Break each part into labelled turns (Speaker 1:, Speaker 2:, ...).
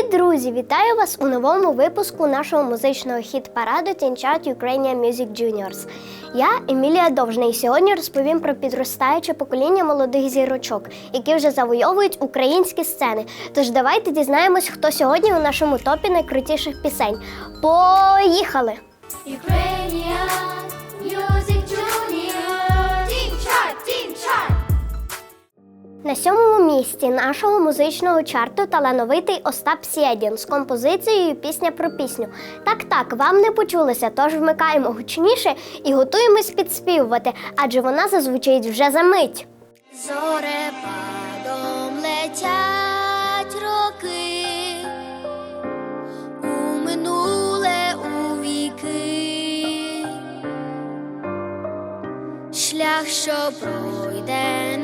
Speaker 1: Привіт, друзі! Вітаю вас у новому випуску нашого музичного хіт-параду Тінчат Ukrainian Music Juniors. Я Емілія Довжна і сьогодні розповім про підростаюче покоління молодих зірочок, які вже завойовують українські сцени. Тож давайте дізнаємось, хто сьогодні у нашому топі найкрутіших пісень. Поїхали!
Speaker 2: Ukrainian
Speaker 1: На сьомому місці нашого музичного чарту талановитий Остап Сєдін з композицією Пісня про пісню. Так, так, вам не почулося, тож вмикаємо гучніше і готуємось підспівувати, адже вона зазвучить вже за мить.
Speaker 2: Зорепадом летять роки у у віки. Шлях, що пройдено,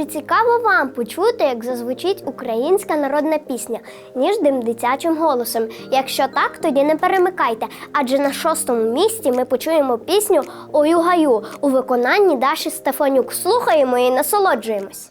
Speaker 1: чи цікаво вам почути, як зазвучить українська народна пісня, ніж дим дитячим голосом? Якщо так, тоді не перемикайте, адже на шостому місці ми почуємо пісню Ою гаю у виконанні Даші Стефанюк. Слухаємо і насолоджуємось.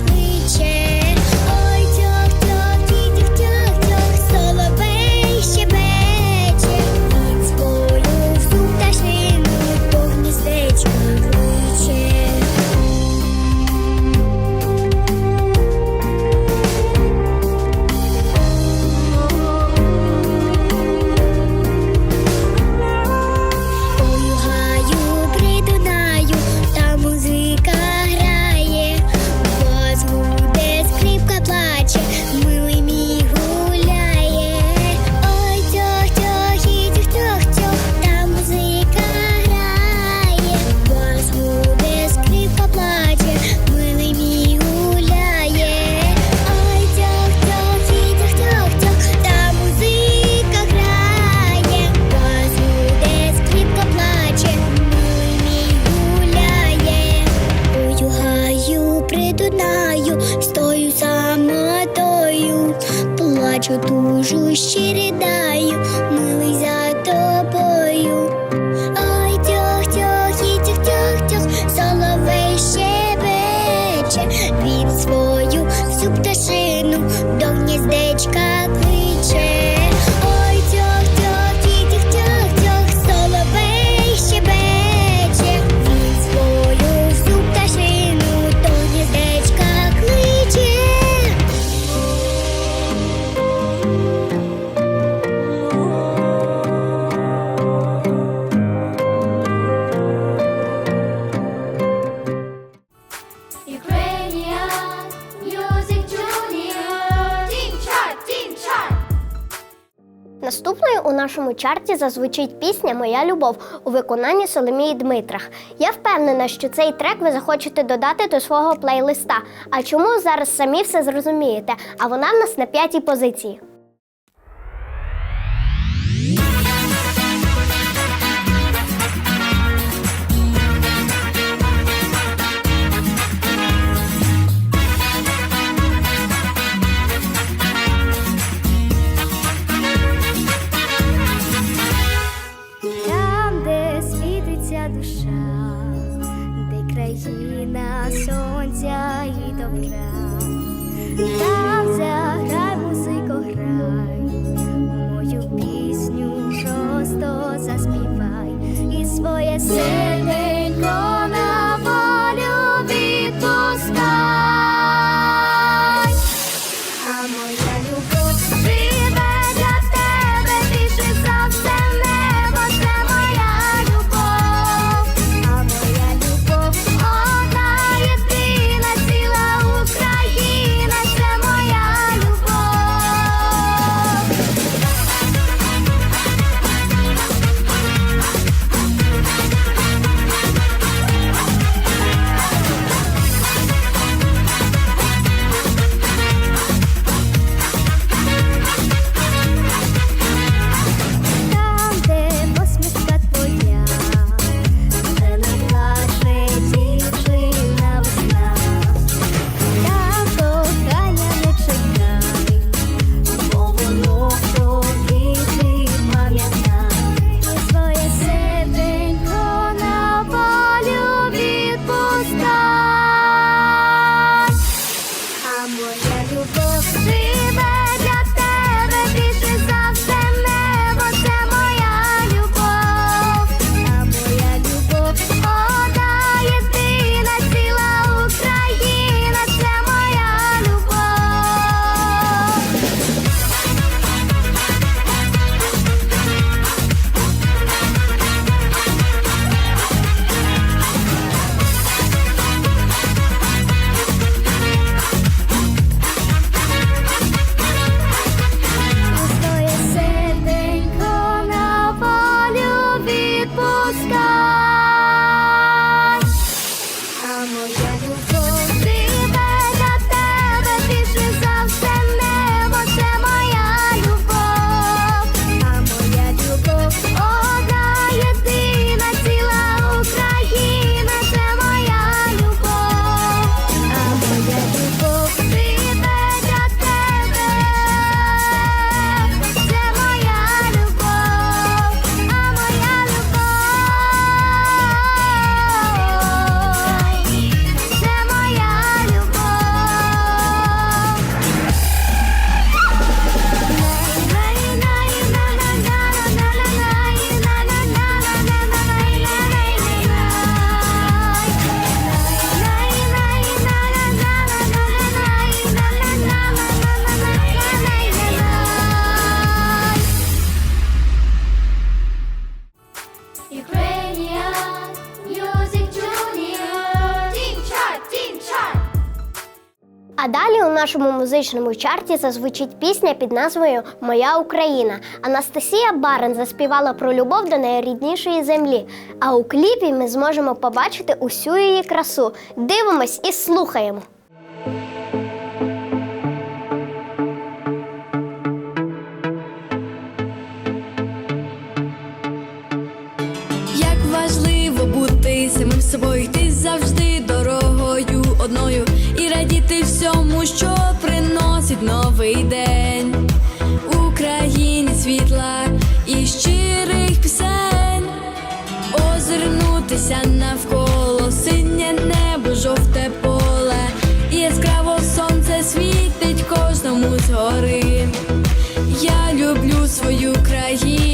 Speaker 2: плачу, дуже щирі даю, милий за.
Speaker 1: Наступною у нашому чарті зазвучить пісня Моя любов у виконанні Соломії Дмитрах. Я впевнена, що цей трек ви захочете додати до свого плейлиста. А чому зараз самі все зрозумієте? А вона в нас на п'ятій позиції.
Speaker 2: drown.
Speaker 3: Ukrainian Music Junior
Speaker 1: А далі у нашому музичному чарті зазвучить пісня під назвою Моя Україна. Анастасія Барен заспівала про любов до найріднішої землі. А у кліпі ми зможемо побачити усю її красу. Дивимось і слухаємо.
Speaker 4: завжди дорогою одною і радіти всьому, що приносить новий день Україні світла і щирих пісень, озирнутися навколо синє небо, жовте поле, і яскраво сонце світить кожному згори. Я люблю свою країну.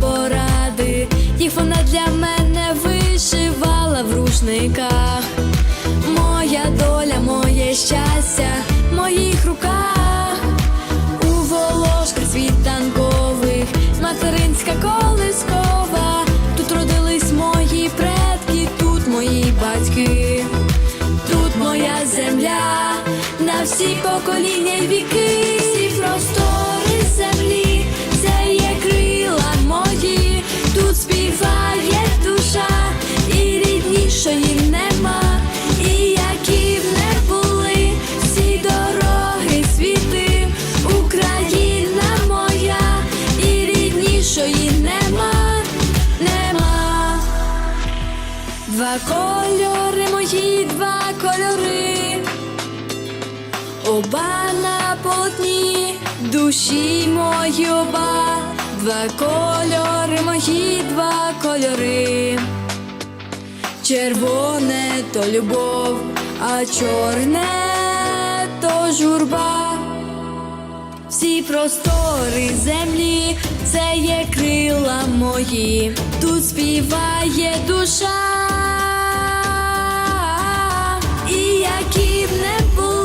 Speaker 4: Поради. Їх вона для мене вишивала в рушниках. Моя доля, моє щастя в моїх руках. У волошках світанкових, материнська колискова. Тут родились мої предки, тут мої батьки. Тут моя земля на всі покоління й віки, всі простори землі, і ріднішої нема, і які б не були всі дороги світи, Україна моя, і ріднішої нема, нема. Два кольори мої, два кольори, оба на полотні, душі мої оба, два кольори мої, два кольори. Червоне то любов, а чорне то журба. Всі простори землі, це є крила мої, тут співає душа. І які не були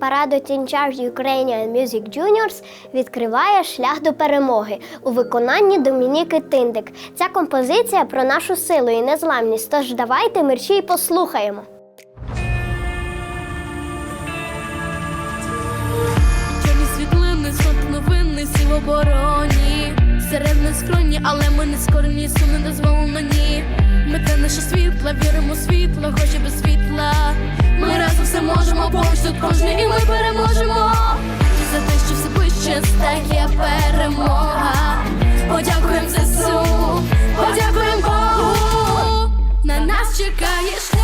Speaker 1: параду Teen Charge Ukrainian Music Juniors відкриває шлях до перемоги у виконанні Домініки Тиндик. Ця композиція про нашу силу і незламність. Тож давайте мерчі й послухаємо.
Speaker 5: В обороні. Серед нас скроні, але ми не скорені, сум не дозволено ні. Ми те наше світло, віримо світло, хоч і без світла. Ми разом все можемо, поруч тут кожний, і ми переможемо. За те, що все пище стає перемога. Подякуємо ЗСУ, подякуємо Богу. На нас чекає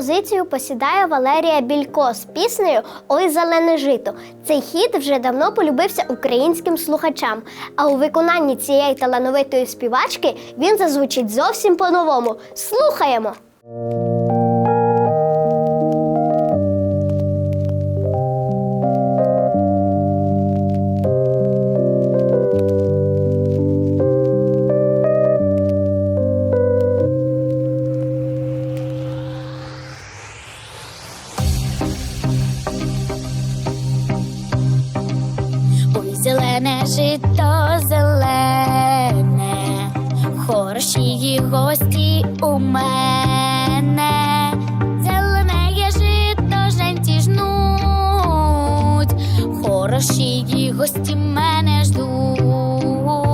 Speaker 1: позицію посідає Валерія Білько з піснею Ой зелене жито. Цей хіт вже давно полюбився українським слухачам. А у виконанні цієї талановитої співачки він зазвучить зовсім по-новому. Слухаємо!
Speaker 6: Її гості мене ждуть.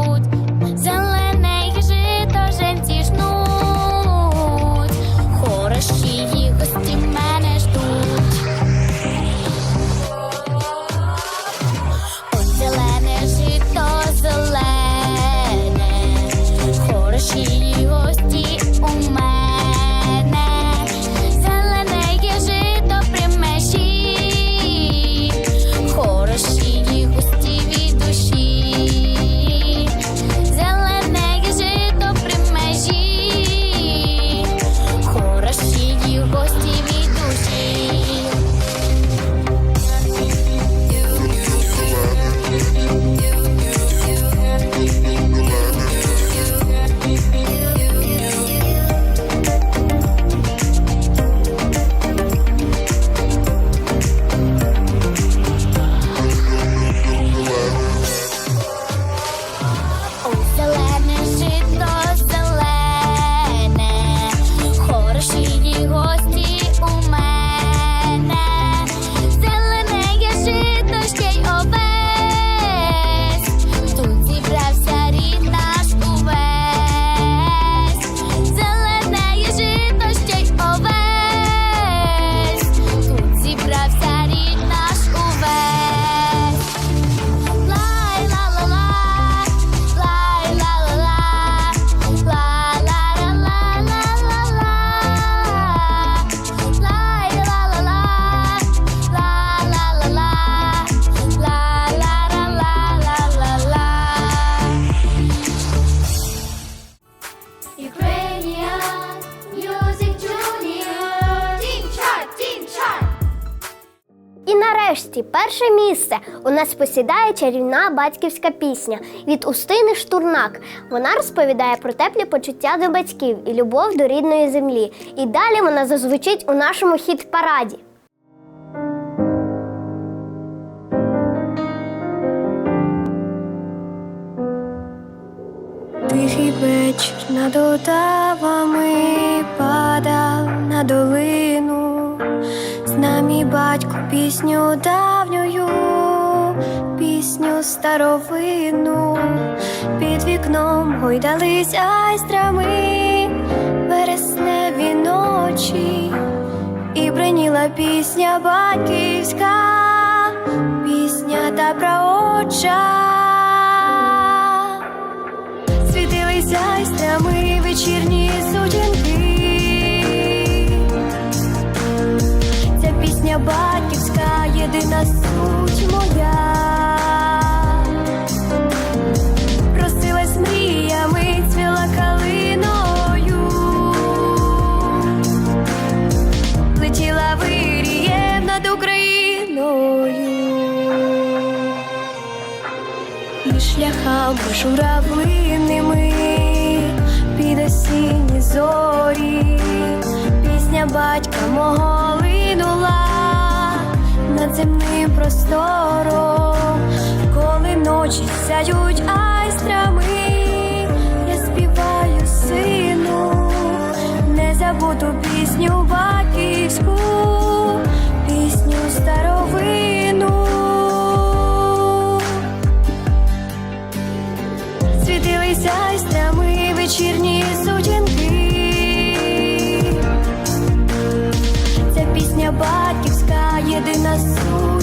Speaker 1: Перше місце у нас посідає чарівна батьківська пісня від Устини Штурнак. Вона розповідає про теплі почуття до батьків і любов до рідної землі. І далі вона зазвучить у нашому хіт-параді.
Speaker 7: Тихий вечір над Отавами падав на долину, з нами батько пісню давньою, старовину, під вікном гойдались айстрами, вересневі ночі, і бриніла пісня батьківська, пісня та праотча. Світилися айстрами вечірні сутінки. Ця пісня батьківська, єдина суть моя. Журавлиними під осінні зорі, пісня батька мого линула над земним простором, коли ночі сяють айстрами, я співаю сину, незабуту пісню батьківську, Батьківська, єдина суть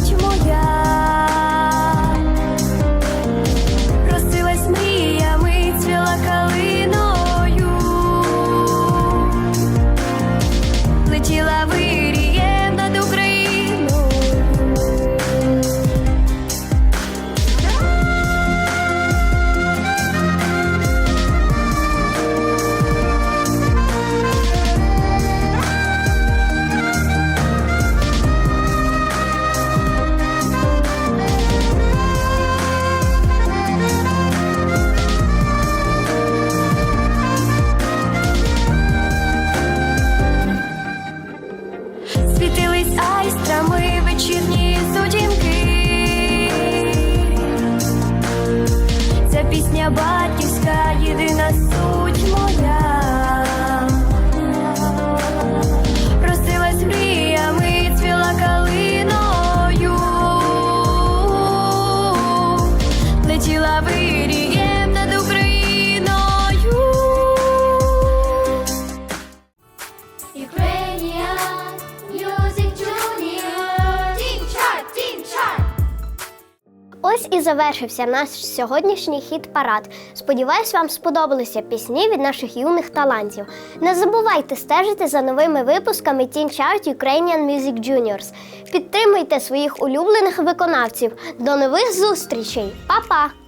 Speaker 1: і завершився наш сьогоднішній хіт парад. Сподіваюсь, вам сподобалися пісні від наших юних талантів. Не забувайте стежити за новими випусками Teen Chart Ukrainian Music Juniors. Підтримуйте своїх улюблених виконавців. До нових зустрічей! Па-па!